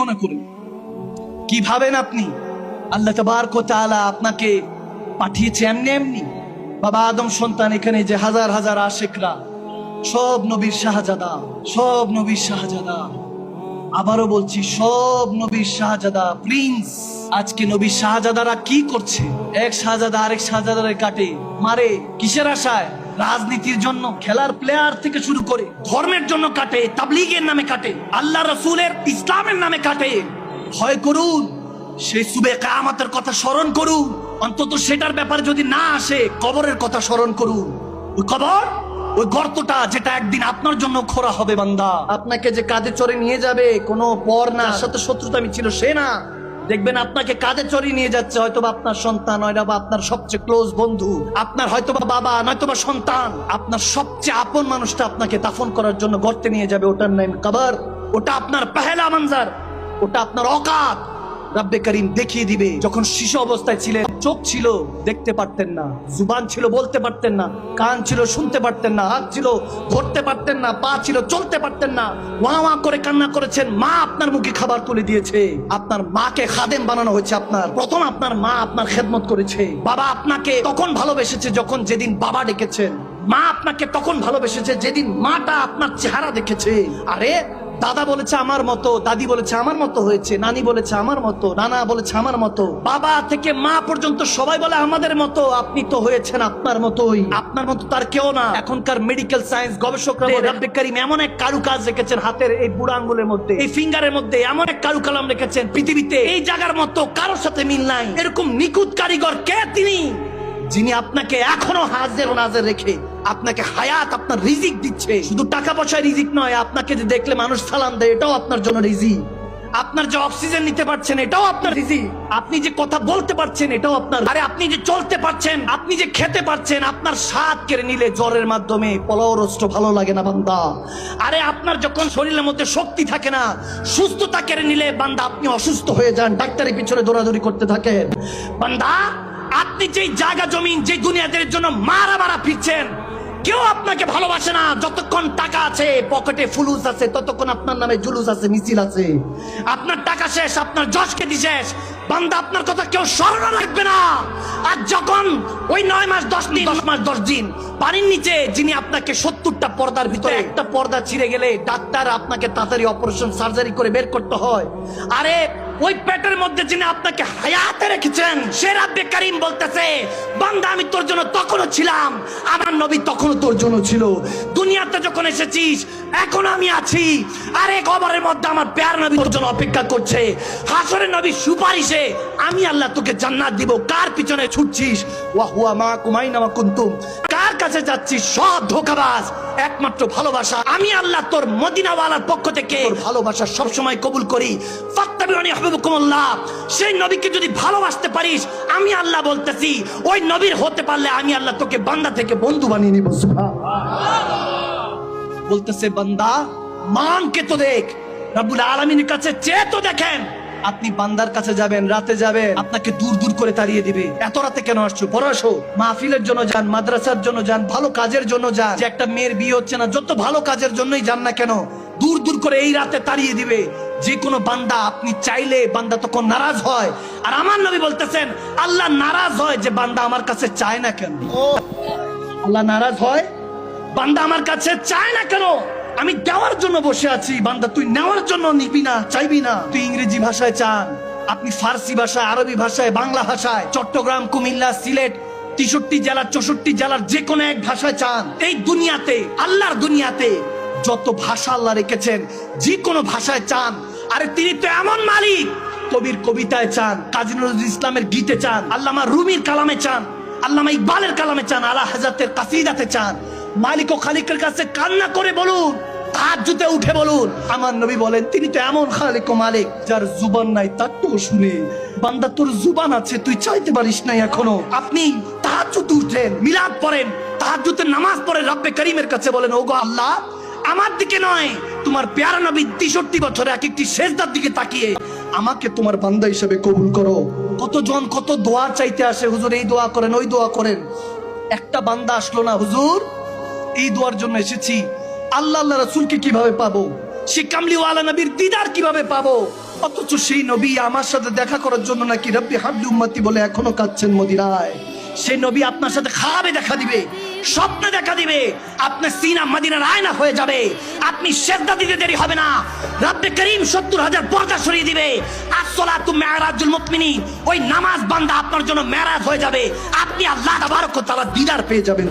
মনে করেন? কি ভাবেন আপনি? আল্লাহ তাবারক ওয়া আপনাকে পাঠিয়েছে এমনি এমনি। বাবা আদম সন্তান এখানে যে হাজার হাজার আশেকরা, সব নবীর শাহজাদা, সব নবীর শাহজাদা। আবারও বলছি, সব নবীর শাহজাদা, প্রিন্স। আজকে নবীর শাহজাদারা কি করছে? এক শাহজাদা আরেক শাহজাদারে কাটে, মারে, কিসের আশায়? রাজনীতির জন্য খেলার প্লেয়ার থেকে শুরু করে ধর্মের জন্য কাটে তাবলিগের নামে কাটে আল্লাহ রসুলের ইসলামের নামে কাটে। ভয় করুন সেই সুবে কামাতের কথা স্মরণ করুন। অন্তত সেটার ব্যাপারে যদি না আসে কবরের কথা স্মরণ করুন। ওই কবর ওই গর্তটা যেটা একদিন আপনার জন্য খোরা হবে বান্দা। আপনাকে যে কাজে চড়ে নিয়ে যাবে কোনো পর না সাথে শত্রুতা আমি ছিল সে না। দেখবেন আপনাকে কাঁধে চড়িয়ে নিয়ে যাচ্ছে হয়তো বা আপনার সন্তান হয়তো বা আপনার সবচেয়ে ক্লোজ বন্ধু, আপনার হয়তো বা বাবা নয়তো বা সন্তান। আপনার সবচেয়ে আপন মানুষটা আপনাকে দাফন করার জন্য গর্তে নিয়ে যাবে, ওটার নাম কাবার, ওটা আপনার পেহেলা মানজার, ওটা আপনার অকাত। রাব্বে করিম দেখিয়ে দিবে। যখন শিশু অবস্থায় ছিলেন, চোখ ছিল, দেখতে পারতেন না, জুবান ছিল, বলতে পারতেন না, কান ছিল, শুনতে পারতেন না, হাত ছিল, ধরতে পারতেন না, পা ছিল, চলতে পারতেন না, ওয়া ওয়া করে কান্না করেছেন, মা আপনার মুখে খাবার তুলে দিয়েছে। আপনার মাকে খাদেম বানানো হয়েছে আপনার। প্রথম আপনার মা আপনার খেদমত করেছে। বাবা আপনাকে তখন ভালোবেসেছে যখন যেদিন বাবা ডেকেছেন। মা আপনাকে তখন ভালোবেসেছে যেদিন মাটা আপনার চেহারা দেখেছে। আরে দাদা বলেছে আমার মতো, দাদি বলেছে আমার মতো হয়েছে, নানি বলেছে আমার মতো, নানা বলেছে আমার মতো। বাবা থেকে মা পর্যন্ত সবাই বলে আমাদের মতো, আপনি তো হয়েছেন আপনার মতোই। আপনার মতো তার কেউ না। এখনকার মেডিকেল সায়েন্স গবেষকরা এমন এক কারুকাজ রেখেছেন হাতের এই বুড়া আঙ্গুলের মধ্যে, এই ফিঙ্গারের মধ্যে, এমন এক কারু কালাম রেখেছেন পৃথিবীতে। এই জায়গার মতো কারোর সাথে মিল নাই। এরকম নিখুঁত কারিগর কে তিনি, যিনি আপনাকে এখনও হাজের নাজের রেখে আপনাকে হায়াত, আপনার রিজিক দিচ্ছে। শুধু টাকা পয়সা রিজিক নয়, আপনাকে যে দেখলে মানুষ সালাম দেয়, এটাও আপনার জন্য রিজিক। আপনার যে অক্সিজেন নিতে পারছেন, এটাও আপনার রিজিক। আপনি যে কথা বলতে পারছেন, এটাও আপনার আরে, আপনি যে চলতে পারছেন, আপনি যে খেতে পারছেন, আপনার স্বাদ কেড়ে নিলে জ্বরের মাধ্যমে পলরষ্ট ভালো লাগে না বান্দা। আরে, আপনার যখন শরীরের মধ্যে শক্তি থাকে না, সুস্থতা কেড়ে নিলে বান্দা, আপনি অসুস্থ হয়ে যান, ডাক্তারের পিছনে দৌড়াদৌড়ি করতে থাকেন। বান্দা, আপনি যেই জায়গা, জমিন যে দুনিয়াদের জন্য মারা মারা ফিরছেন কেউ আপনাকে ভালোবাসে না। যতক্ষণ টাকা আছে, পকেটে ফুলুস আছে, ততক্ষণ আপনার নামে জুলুস আছে, মিছিল আছে। আপনার টাকা শেষ, আপনার যশকে দি শেষ বান্দা আপনার কথা কেউ স্মরণ রাখবে না। আর যখন ওই নয় মাস দশ দিন দশ মাস দশ দিন পানির নিচে যিনি আপনাকে সত্তরটা পর্দার ভিতরে একটা পর্দা ছিঁড়ে গেলে ডাক্তার আপনাকে তাড়াতাড়ি অপারেশন সার্জারি করে বের করতে হয়। আরে ওই পেটের মধ্যে যিনি আপনাকে হায়াতে রেখেছেন সে রাব্বে কারিম বলতেছে বান্দা আমি তোর জন্য তখনও ছিলাম আমার নবী তখনও তোর জন্য ছিল। দুনিয়াতে যখন এসেছিস এখন আমি আছি। আরে কবরের মধ্যে আমার পেয়ার নবী তোর জন্য অপেক্ষা করছে। হাসরের নবী সুপারিশে আমি আল্লাহ তোকে জান্নাত দিব। কার পিছনে ছুটছিস? ওয়া হুয়া মা কুমাইনা মা কুনতুম। কার কাছে যাচ্ছিস? সব ধোকাবাজ, একমাত্র ভালোবাসা। আমি আল্লাহ তোর মদিনাওয়ালার পক্ষ থেকে ভালোবাসা সব সময় কবুল করি। ফাত্তাবিউনি হাবিবুকুমুল্লাহ। সেই নবীকে যদি ভালোবাসতে পারিস, আমি আল্লাহ বলতেছি, ওই নবীর হতে পারলে আমি আল্লাহ তোকে বান্দা থেকে বন্ধু বানিয়ে নিব। সুবহানাল্লাহ। বলতেছে, বান্দা মানকে তো দেখ। রাব্বুল আলামিনের কাছে চেয়ে তো দেখেন। আপনি বান্দার কাছে যাবেন রাতে যাবেন আপনাকে দূর দূর করে তাড়িয়ে দিবে। এত রাতে কেন আসছো? আসো। মাহফিলের জন্য যান মাদ্রাসার জন্য যান ভালো কাজের জন্য যান। যে একটা মেয়ের বিয়ে হচ্ছে না যত ভালো কাজের জন্যই যান না কেন দূর দূর করে এই রাতে তাড়িয়ে দিবে। যে কোনো বান্দা আপনি চাইলে বান্দা তখন নারাজ হয়। আর আমার নবী বলতেছেন আল্লাহ নারাজ হয় যে বান্দা আমার কাছে চায় না কেন। আল্লাহ নারাজ হয় বান্দা আমার কাছে চায় না কেন? আমি দেওয়ার জন্য বসে আছি, বান্দা, তুই নেওয়ার জন্য নিবি না, চাইবি না। তুই ইংরেজি ভাষায় চান, আপনি ফার্সি ভাষায়, আরবি ভাষায়, বাংলা ভাষায়, চট্টগ্রাম, কুমিল্লা, সিলেট, তেষট্টি জেলার চৌষট্টি জেলার যে কোনো এক ভাষায় চান। এই দুনিয়াতে, আল্লাহর দুনিয়াতে যত ভাষা আল্লাহ রেখেছেন যে কোনো ভাষায় চান। আরে তিনি তো এমন মালিক, কবির কবিতায় চান, কাজী নজরুল ইসলামের গীতে চান, আল্লামা রুমির কালামে চান, আল্লামা ইকবালের কালামে চান, আলা হাজাতের কাসিদাতে চান। মালিক ও খালিকের কাছে কান্না করে বলুন তাহাজ্জুদে উঠে বলুন। আমার নবী বলেন, তিনি তো এমন খালিক ও মালিক যার জুবান নাই তার তো শুনে বান্দা, তোর জুবান আছে, তুই চাইতে পারিস নাই এখনও। আপনি তাহাজ্জুদে উঠেন মিলাদ পড়েন তাহাজ্জুদে নামাজ পড়ে রব্বে করিমের কাছে বলেন, ওগো আল্লাহ, আমার দিকে নয়, তোমার পেয়ারা নবী তেষট্টি বছরে এক একটি শেষদার দিকে তাকিয়ে। আমাকে তোমার বান্দা হিসেবে কবুল করো। কতজন কত দোয়া চাইতে আসে, হুজুর, এই দোয়া করেন, ওই দোয়া করেন। একটা বান্দা আসলো না, হুজুর এই দোয়ার জন্য এসেছি। আল্লাহ আল্লাহ রাসূলকে কীভাবে পাবো? সে কামলিওয়ালা নবীর দিদার কীভাবে পাবো? অথচ সেই নবী আমার সাথে দেখা করার জন্য নাকি রব্বি হাবলি উম্মতি বলে এখনও কাঁদছেন মদিনায়। সেই নবী আপনার সাথে খাবে দেখা দিবে, স্বপ্নে দেখা দিবে, আপনার সিনা মদিনার আয়না হয়ে যাবে। আপনি শ্রদ্ধা দিতে দেরি হবে না। রব্বে করিম সত্তর হাজার পর্দা সরিয়ে দিবে। আসসালাতু মেরাজুল মুমিনিন, ওই নামাজ বান্দা আপনার জন্য মেরাজ হয়ে যাবে। আপনি আল্লাহ তাবারক তাআলা দিদার পেয়ে যাবেন।